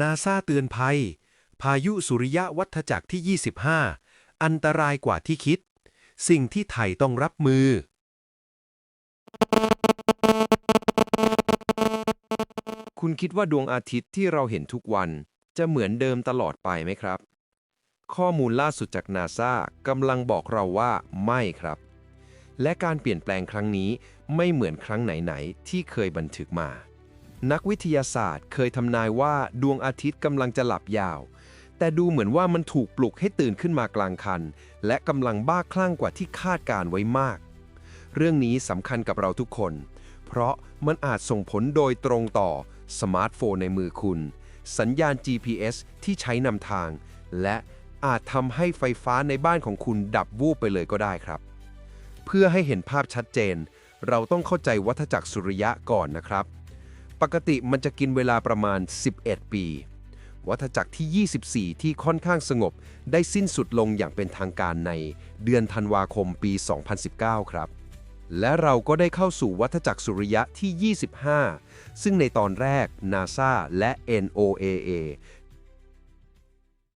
นาซาเตือนภัย พายุสุริยะวัฏจักรที่ 25 อันตรายกว่าที่คิด สิ่งที่ไทยต้องรับมือ คุณคิดว่าดวงอาทิตย์ที่เราเห็นทุกวันจะเหมือนเดิมตลอดไปไหมครับ ข้อมูลล่าสุดจากนาซากำลังบอกเราว่าไม่ครับ และการเปลี่ยนแปลงครั้งนี้ไม่เหมือนครั้งไหน ๆ ที่เคยบันทึกมา นักวิทยาศาสตร์เคยทำนายว่าดวงอาทิตย์กำลังจะหลับยาว แต่ดูเหมือนว่ามันถูกปลุกให้ตื่นขึ้นมากลางคัน และกำลังบ้าคลั่งกว่าที่คาดการไว้มาก เรื่องนี้สำคัญกับเราทุกคน เพราะมันอาจส่งผลโดยตรงต่อสมาร์ทโฟนในมือคุณ สัญญาณ GPS ที่ใช้นำทาง และอาจทำให้ไฟฟ้าในบ้านของคุณดับวูบไปเลยก็ได้ครับ เพื่อให้เห็นภาพชัดเจน เราต้องเข้าใจวัฏจักรสุริยะก่อนนะครับ ปกติมันจะกินเวลาประมาณ 11 ปี วัฏจักรที่ 24 ที่ค่อนข้างสงบ ได้สิ้นสุดลงอย่างเป็นทางการในเดือนธันวาคมปี 2019 ครับ และเราก็ได้เข้าสู่วัฏจักรสุริยะที่ 25 ซึ่งในตอนแรก NASA และ NOAA